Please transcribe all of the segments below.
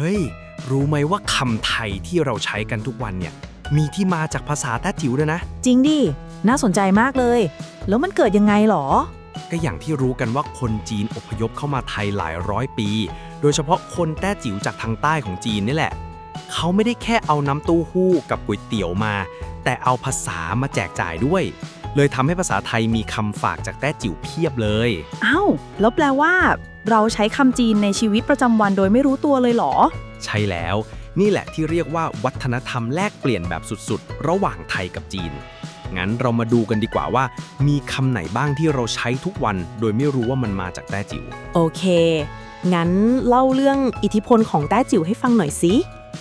ฮ้ย รู้ไหมว่าคำไทยที่เราใช้กันทุกวันเนี่ย มีที่มาจากภาษาแต้จิ๋วด้วยนะ จริงดิ น่าสนใจมากเลย แล้วมันเกิดยังไงหรอ ก็อย่างที่รู้กันว่าคนจีนอพยพเข้ามาไทยหลายร้อยปี โดยเฉพาะคนแต้จิ๋วจากทางใต้ของจีนนี่แหละ เขาไม่ได้แค่เอาน้ำเตู้หู้กับก๋วยเตี๋ยวมา แต่เอาภาษามาแจกจ่ายด้วย เลยทำให้ภาษาไทยมีคำฝากจากแต้จิ๋วเพียบเลย อ้าวแล้วแปลว่า เราใช้คำจีนในชีวิตประจำวันโดยไม่รู้ตัวเลยเหรอ ใช่แล้ว นี่แหละที่เรียกว่าวัฒนธรรมแลกเปลี่ยนแบบสุดๆ ระหว่างไทยกับจีน งั้นเรามาดูกันดีกว่าว่า มีคำไหนบ้างที่เราใช้ทุกวัน โดยไม่รู้ว่ามันมาจากแต้จิ๋ว โอเค งั้นเล่าเรื่องอิทธิพลของแต้จิ๋วให้ฟังหน่อยสิ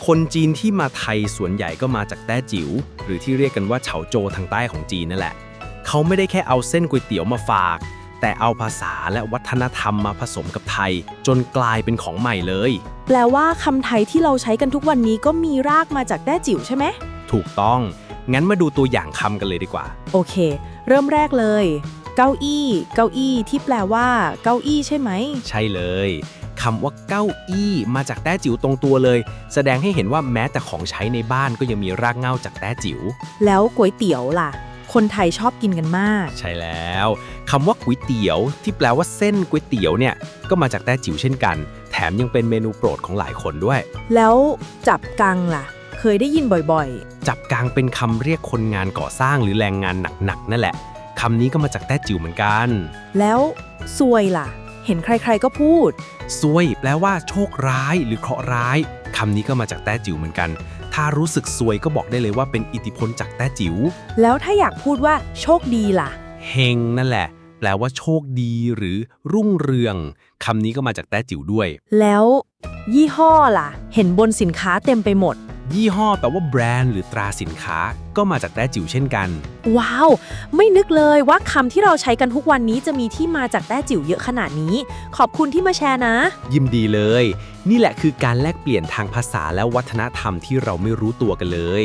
คนจีนที่มาไทยส่วนใหญ่ก็มาจากแต้จิ๋วหรือที่เรียกกันว่าเฉาโจทางใต้ของจีนนั่นแหละ เขาไม่ได้แค่เอาเส้นก๋วยเตี๋ยวมาฝาก แต่เอาภาษาและวัฒนธรรมมาผสมกับไทย จนกลายเป็นของใหม่เลย แปลว่าคำไทยที่เราใช้กันทุกวันนี้ก็มีรากมาจากแต้จิ๋วใช่ไหม ถูกต้อง งั้นมาดูตัวอย่างคำกันเลยดีกว่า โอเค เริ่มแรกเลย เก้าอี้ เก้าอี้ที่แปลว่า เก้าอี้ใช่ไหม ใช่เลยคำว่าเก้าอี้มาจากแต้จิ๋วตรงตัวเลย แสดงให้เห็นว่าแม้แต่ของใช้ในบ้านก็ยังมีรากเหง้าจากแต้จิ๋วแล้วก๋วยเตี๋ยวล่ะ คนไทยชอบกินกันมาก ใช่แล้วคำว่าก๋วยเตี๋ยว ที่แปลว่าเส้นก๋วยเตี๋ยวเนี่ยก็มาจากแต้จิ๋วเช่นกัน แถมยังเป็นเมนูโปรดของหลายคนด้วย แล้วจับกังล่ะ เคยได้ยินบ่อยจับกางเป็นคำเรียกคนงานก่อสร้างหรือแรงงานหนักๆนั่นแหละคำนี้ก็มาจากแต้จิ๋วเหมือนกัน ๆ แล้วซวยล่ะ เห็นใครๆก็พูด ซวยแปลว่าโชคร้ายหรือเคราะห์ร้ายคำนี้ก็มาจากแต้จิ๋วเหมือนกัน ถ้ารู้สึกซวยก็บอกได้เลยว่าเป็นอิทธิพลจากแต้จิ๋ว แล้วถ้าอยากพูดว่าโชคดีล่ะ เฮงนั่นแหละ แปลว่าโชคดีหรือรุ่งเรืองคำนี้ก็มาจากแต้จิ๋วด้วย แล้ว ยี่ห้อล่ะ เห็นบนสินค้าเต็มไปหมด ยี่ห้อแปลว่าแบรนด์หรือตราสินค้า ก็มาจากแต้จิ๋วเช่นกัน ว้าว ไม่นึกเลยว่าคำที่เราใช้กันทุกวันนี้จะมีที่มาจากแต้จิ๋วเยอะขนาดนี้ ขอบคุณที่มาแชร์นะ ยิมดีเลย นี่แหละคือการแลกเปลี่ยนทางภาษาและวัฒนธรรมที่เราไม่รู้ตัวกันเลย